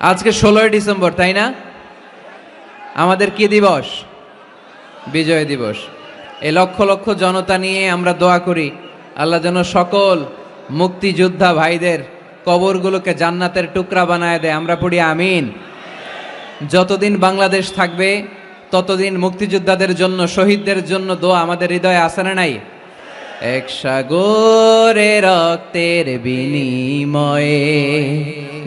আজকে ষোলোই ডিসেম্বর, তাই না? আমাদের কি দিবস? বিজয় দিবস। এই লক্ষ লক্ষ জনতা নিয়ে আমরা দোয়া করি, আল্লাহ যেন সকল মুক্তিযোদ্ধা ভাইদের কবরগুলোকে জান্নাতের টুকরা বানায় দেয়। আমরা পড়ি আমিন। যতদিন বাংলাদেশ থাকবে, ততদিন মুক্তিযোদ্ধাদের জন্য, শহীদদের জন্য দোয়া আমাদের হৃদয়ে আসে না নাই? এক সাগরে রক্তের বিনিময়ে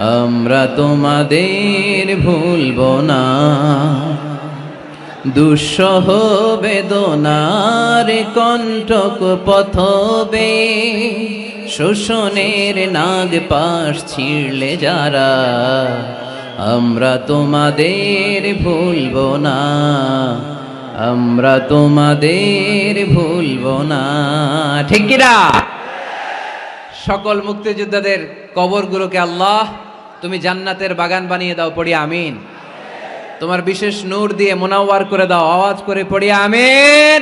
আমরা তোমাদের ভুলব না। দুঃসহ বেদনার কণ্ঠক পথবে, শোষণের নাগ পাশ ছিঁড়লে যারা, আমরা তোমাদের ভুলব না। আমরা তোমাদের ভুলব না। ঠিক সকল মুক্তিযোদ্ধাদের কবরগুলোকে আল্লাহ তুমি জান্নাতের বাগান বানিয়ে দাও, পড়ি আমিন। তোমার বিশেষ নূর দিয়ে মোনাওয়ার করে দাও, আওয়াজ করে পড়ি আমিন।